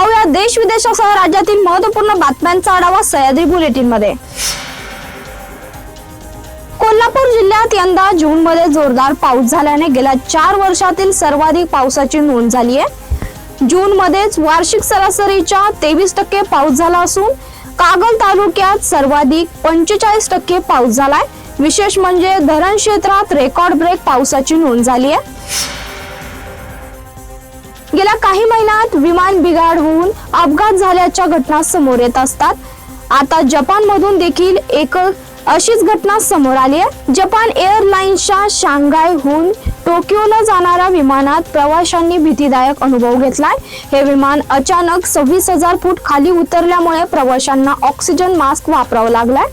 पाहूया देश विदेशासह राज्यातील महत्त्वपूर्ण बातम्यांचा आढावा सह्याद्री बुलेटिनमध्ये कोल्हापूर जिल्ह्यात यंदा जून मध्ये जोरदार पाऊस झाल्याने गेल्या चार वर्षातील सर्वाधिक पावसाची नोंद झाली आहे. जून मध्येच वार्षिक सरासरीच्या तेवीस टक्के पाऊस झाला असून कागल तालुक्यात सर्वाधिक पंचेचाळीस टक्के पाऊस झालाय. विशेष म्हणजे धरण क्षेत्रात रेकॉर्ड ब्रेक पावसाची नोंद झाली आहे. गेल्या काही महिन्यात विमान बिघाड होऊन अपघात झाल्याच्या घटना समोर येत असतात. आता जपान मधून देखील एक अशीच घटना समोर आली आहे. जपान एअरलाइन्सच्या शांघायहून टोकियोला जाणाऱ्या विमानात प्रवाशांनी भीतीदायक अनुभव घेतलाय. हे विमान अचानक सव्वीस हजार फूट खाली उतरल्यामुळे प्रवाशांना ऑक्सिजन मास्क वापरावा लागलाय.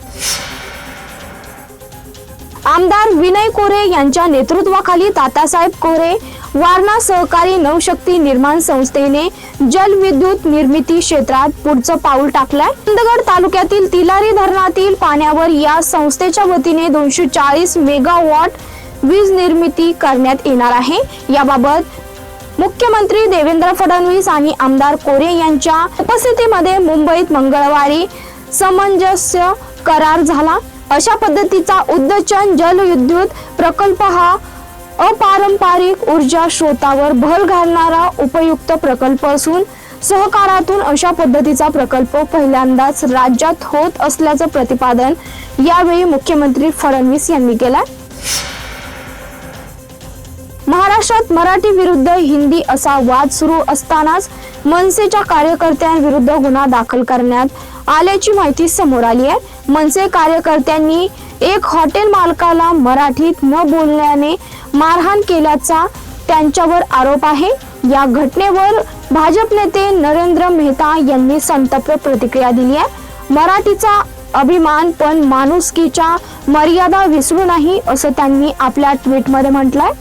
आमदार विनय कोरे यांच्या नेतृत्वाखाली तातासाहेब कोरे वारणा सहकारी नवशक्ती निर्माण संस्थेने जलविद्युत निर्मिती क्षेत्रात पुढचं पाऊल टाकलंय. चंदगड तालुक्यातील तिलारी धरणातील पाण्यावर या संस्थेच्या वतीने दोनशे चाळीस मेगावॉट वीज निर्मिती करण्यात येणार आहे. याबाबत मुख्यमंत्री देवेंद्र फडणवीस आणि आमदार कोरे यांच्या उपस्थितीमध्ये मुंबईत मंगळवारी सामंजस्य करार झाला. अशा पद्धतीचा उद्दचन जलविद्युत प्रकल्प हा अपारंपरिक ऊर्जा स्रोतावर भर घालणारा उपयुक्त प्रकल्प असून सहकारातून अशा पद्धतीचा प्रकल्प पहिल्यांदाच राज्यात होत असल्याचं प्रतिपादन यावेळी मुख्यमंत्री फडणवीस यांनी केला. महाराष्ट्रात मराठी विरुद्ध हिंदी असा वाद सुरू असतानाच मनसेच्या कार्यकर्त्यांविरुद्ध गुन्हा दाखल करण्यात आल्याची माहिती समोर आली आहे. मनसे कार्यकर्त्यांनी एक हॉटेल मालकाला मराठीत न बोलण्याने मारहाण केल्याचा त्यांच्यावर आरोप आहे. या घटनेवर भाजप नेते नरेंद्र मेहता यांनी संतप्त प्रतिक्रिया दिली आहे. मराठीचा अभिमान पण माणुसकीच्या मर्यादा विसरू नाही असं त्यांनी आपल्या ट्विटमध्ये म्हटलंय.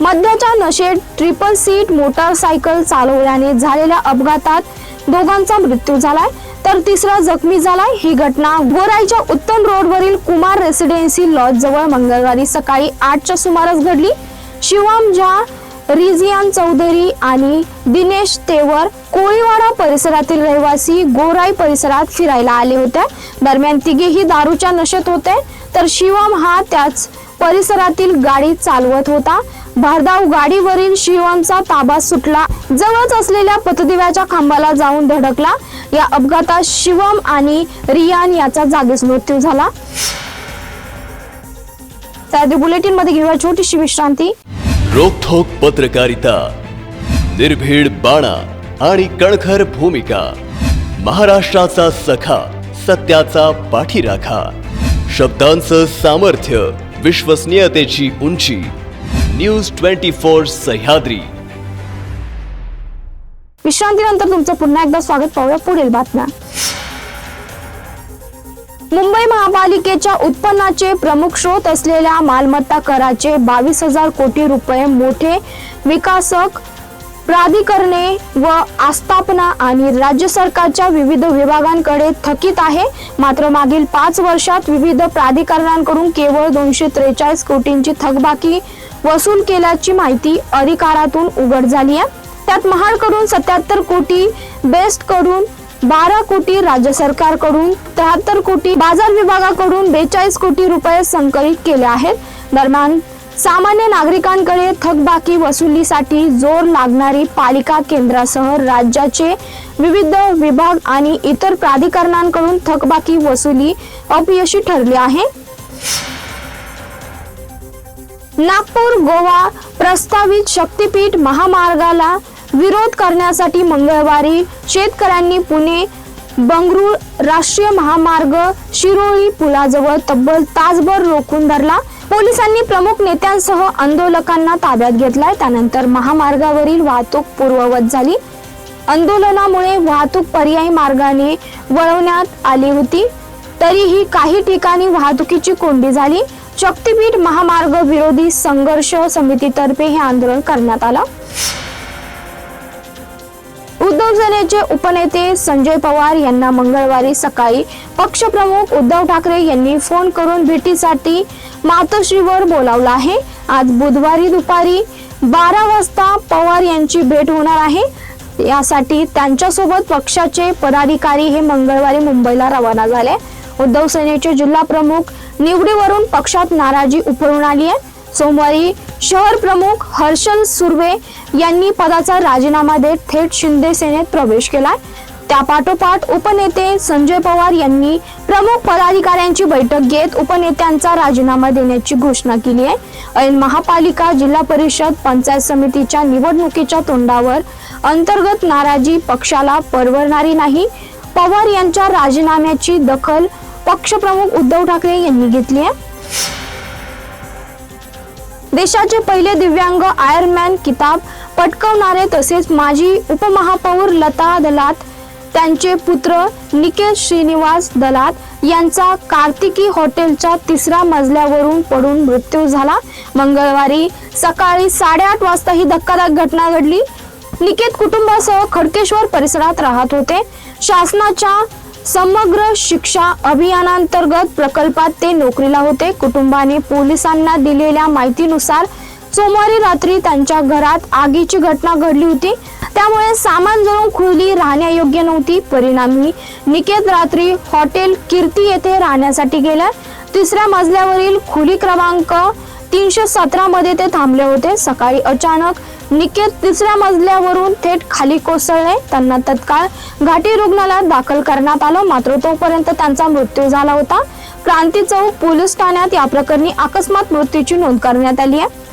मध्याच्या नशेत ट्रिपल सीट मोटारसायकल चालवल्याने झालेल्या अपघातात दोघांचा मृत्यू झालाय. तर तिसरा जखमी झालाय. ही घटना गोराईच्या उत्तम रोडवरील कुमार रेसिडेन्सी लॉज जवळ मंगळवारी सकाळी आठच्या सुमारास घडली. शिवम झा रिझियान चौधरी आणि दिनेश तेवर कोळीवाडा परिसरातील रहिवासी गोराई परिसरात फिरायला आले होते. दरम्यान तिघेही दारूच्या नशेत होते. तर शिवम हा त्याच परिसरातील गाडी चालवत होता. भारधाव गाडीवरील शिवांचा ताबा सुटला. जवळच असलेल्या पथदिव्याच्या खांबाला जाऊन धडकला. या अपघातात शिवम आणि रियान याचा जागीच मृत्यू झाला. त्याआधी बुलेटिनमध्ये घेऊया छोटीशी विश्रांती. रोखोक पत्रकारिता निर्भीड बाणा आणि कणखर भूमिका महाराष्ट्राचा सखा सत्याचा पाठीराखा शब्दांचं सामर्थ्य विश्वसनीयतेची उंची न्यूज ट्वेंटी फोर सह्याद्री. विश्रांतीनंतर तुमचं पुन्हा एकदा स्वागत पाहूया पुढील बातम्या. मुंबई महापालिकेच्या उत्पन्नाचे प्रमुख स्रोत असलेल्या मालमत्ता कराचे बावीस हजार कोटी रुपये मोठे विकासक प्राधिकरणे व आस्थापना आणि राज्य सरकारच्या विविध विभागांकडे थकीत आहे. मात्र मागील पाच वर्षात विविध प्राधिकरणांकडून केवळ दोनशे त्रेचाळीस कोटींची थकबाकी वसूल केल्याची माहिती अधिकारातून उघड झाली आहे. त्यात महाडकडून सत्याहत्तर कोटी बेस्टकडून बारा कोटी राज्य सरकारकडून त्र्याहत्तर कोटी बाजार विभागाकडून बेचाळीस कोटी रुपये संकलित केले आहेत. दरम्यान सामान्य नागरिकांकडे थकबाकी वसुलीसाठी जोर लागणारी पालिका केंद्रासह राज्याचे विविध विभाग आणि इतर प्राधिकरणांकडून थकबाकी वसुली अपयशी ठरली आहे. नागपूर गोवा प्रस्तावित शक्तीपीठ महामार्गाला विरोध करण्यासाठी मंगळवारी शेतकऱ्यांनी पुणे बंगळूर राष्ट्रीय महामार्ग शिरोळी पुलाजवळ तब्बल तासभर रोखून धरला. पोलिसांनी प्रमुख नेत्यांसह आंदोलकांना ताब्यात घेतलाय. त्यानंतर महामार्गावरील वाहतूक पूर्ववत झाली. आंदोलनामुळे वाहतूक पर्यायी मार्गाने वळवण्यात आली होती. तरीही काही ठिकाणी वाहतुकीची कोंडी झाली. शक्तीपीठ महामार्ग विरोधी संघर्ष समितीतर्फे हे आंदोलन करण्यात आलं. उद्धव सेनेचे उपनेते संजय पवार यांना मंगळवारी सकाळी पक्षप्रमुख उद्धव ठाकरे यांनी फोन करून भेटीसाठी मातोश्रीवर बोलावलं आहे. आज बुधवारी दुपारी बारा वाजता पवार यांची भेट होणार आहे. यासाठी त्यांच्यासोबत पक्षाचे पदाधिकारी हे मंगळवारी मुंबईला रवाना झाले. उद्धव सेनेचे जिल्हा प्रमुख निवडीवरून पक्षात नाराजी उफळून आली आहे. सोमवारी शहर प्रमुख हर्षल सुर्वे यांनी पदाचा राजीनामा देत थेट शिंदे सेनेत प्रवेश केलाय. त्यापाठोपाठ उपनेते संजय पवार यांनी प्रमुख पदाधिकाऱ्यांची बैठक घेत उपनेत्यांचा राजीनामा देण्याची घोषणा केली आहे. ऐन महापालिका जिल्हा परिषद पंचायत समितीच्या निवडणुकीच्या तोंडावर अंतर्गत नाराजी पक्षाला परवडणारी नाही. पवार यांच्या राजीनाम्याची दखल पक्षप्रमुख उद्धव ठाकरे यांनी घेतली आहे. देशाचे पहिले दिव्यांग आयरमॅन किताब पटकवणारे तसेच माजी उपमहापौर लता दलात त्यांचे पुत्र निकेश श्रीनिवास दलात यांचा कार्तिकी हॉटेलच्या तिसऱ्या मजल्यावरून पडून मृत्यू झाला. मंगळवारी सकाळी साडेआठ वाजता ही धक्कादायक घटना घडली. निकेत कुटुंबासह खडकेश्वर परिसरात राहत होते. शासनाच्या समग्र शिक्षा अभियानांतर्गत प्रकल्पात ते नोकरीला होते. कुटुंबाने पोलिसांना दिलेल्या माहितीनुसार सोमवारी रात्री त्यांच्या घरात आगीची घटना घडली होती. त्यामुळे सामान जळून खुली राहण्यायोग्य नव्हती. परिणामी निकेत रात्री हॉटेल कीर्ती येथे राहण्यासाठी गेल्या तिसऱ्या मजल्यावरील खुली क्रमांक तीनशे सतरा मध्ये ते थांबले होते. सकाळी अचानक निकेत तिसऱ्या मजल्यावरून थेट खाली कोसळले. त्यांना तत्काळ घाटी रुग्णालयात दाखल करण्यात आलं. मात्र तोपर्यंत त्यांचा मृत्यू झाला होता. क्रांती चौक पोलीस ठाण्यात या प्रकरणी अकस्मात मृत्यूची नोंद करण्यात आली आहे.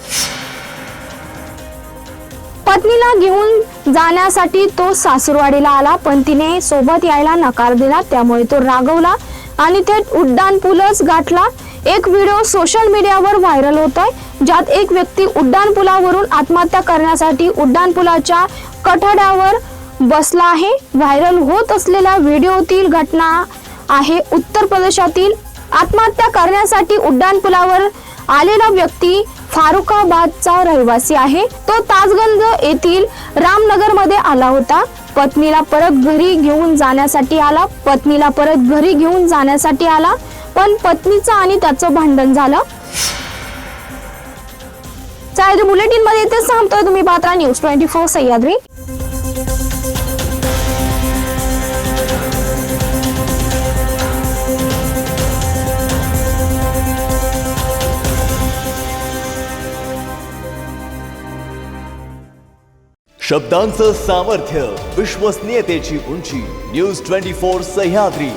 पत्नीला घेऊन जाण्यासाठी तो सासूरवाडीला आला पण तिने सोबत यायला नकार दिला. त्यामुळे तो रागवला आणि थेट उड्डाण पूलच गाठला. एक व्हिडिओ सोशल मीडियावर व्हायरल होतोय ज्यात एक व्यक्ती उड्डाण पुलावरून आत्महत्या करण्यासाठी उड्डाण पुलाच्या कठड्यावर बसला आहे. व्हायरल होत असलेल्या व्हिडिओतील घटना आहे. उत्तर प्रदेशातील आत्महत्या करण्यासाठी उड्डाण पुलावर आलेला व्यक्ती फारुखाबादचा रहिवासी आहे. तो ताजगंज येथील रामनगरमध्ये आला होता. पत्नीला परत घरी घेऊन जाण्यासाठी आला. पत्नीला परत घरी घेऊन जाण्यासाठी आला. पण पत्नीचं आणि त्याचं भांडण झालं. चालेल बुलेटिनमध्ये इथेच थांबतोय तुम्ही Patra news twenty four Sahyadri. शब्दांचं सामर्थ्य विश्वसनीयतेची उंची न्यूज ट्वेंटी फोर सह्याद्री.